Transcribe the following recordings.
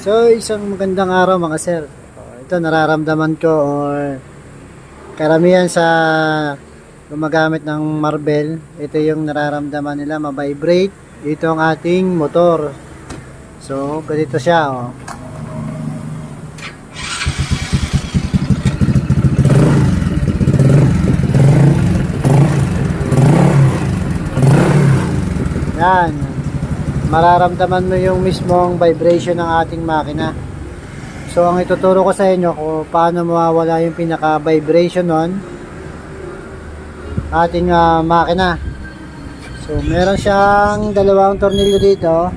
So, isang magandang araw mga sir. Ito nararamdaman ko or karamihan sa gumagamit ng marble, ito yung nararamdaman nila, mabibrate. Ito ang ating motor. So, ganito siya. Oh. Yan. Mararamdaman mo yung mismong vibration ng ating makina. So, ang ituturo ko sa inyo kung paano mawawala yung pinaka-vibration nun ating ah, makina. So, meron siyang dalawang tornilyo dito.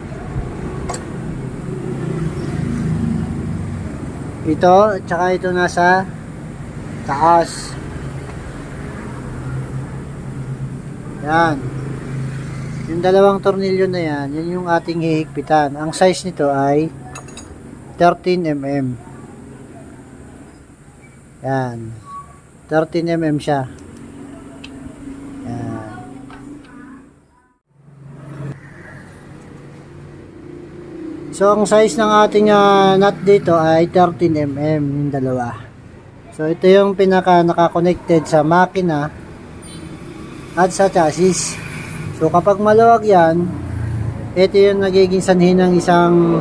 Ito, at saka ito nasa taas. Yan. Yung dalawang tornilyo na yan, yan yung ating hihigpitan. Ang size nito ay 13 mm. Yan. 13 mm siya. Yan. So, ang size ng ating ah, nut dito ay 13 mm, yung dalawa. So, ito yung pinaka naka-connected sa makina at sa chassis. So kapag maluwag yan, ito yung nagiging sanhi ng isang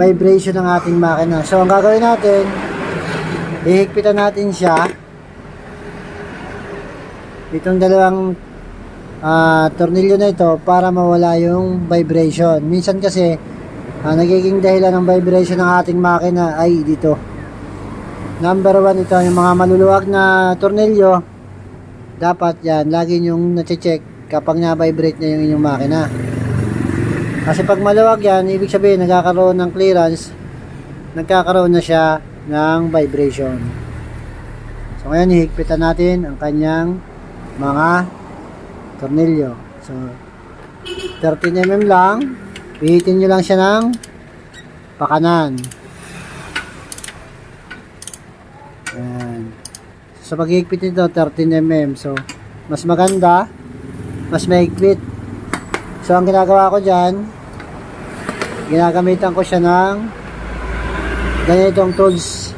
vibration ng ating makina. So ang gagawin natin, ihigpitan natin siya. Itong dalawang ah, tornilyo na ito para mawala yung vibration. Minsan kasi, ah, nagiging dahilan ng vibration ng ating makina ay dito. Number one ito, yung mga maluluwag na tornilyo, dapat yan, lagi nyong na-check kapag na-vibrate na yung inyong makina. Kasi pag maluwag yan, ibig sabihin nagkakaroon ng clearance, nagkakaroon na siya ng vibration. So ngayon, hihigpitan natin ang kanyang mga tornilyo. So, 13 mm lang, pihitin nyo lang siya ng pakanan. Yan. Sa paghihigpit nito, 13 mm. So, mas maganda, mas mahigpit. So, ang ginagawa ko dyan, ginagamitan ko siya ng ganitong tools.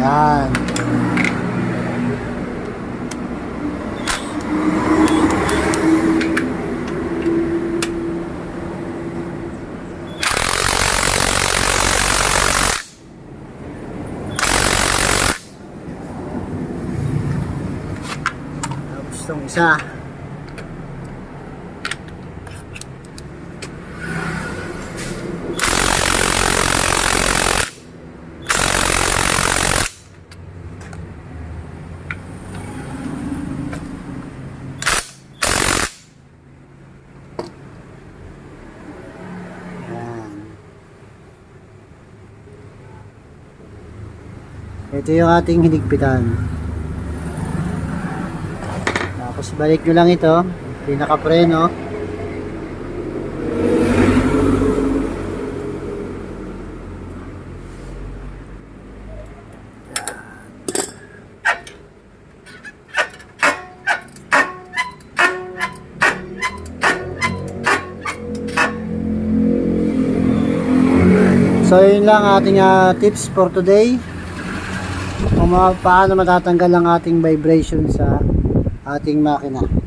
Yan. Isa. Ito yung ating hinigpitan. Tapos balik nyo lang ito, pinaka-preno. So yun lang ating ah, tips for today. Kung paano matatanggal ang ating vibration sa ating makina.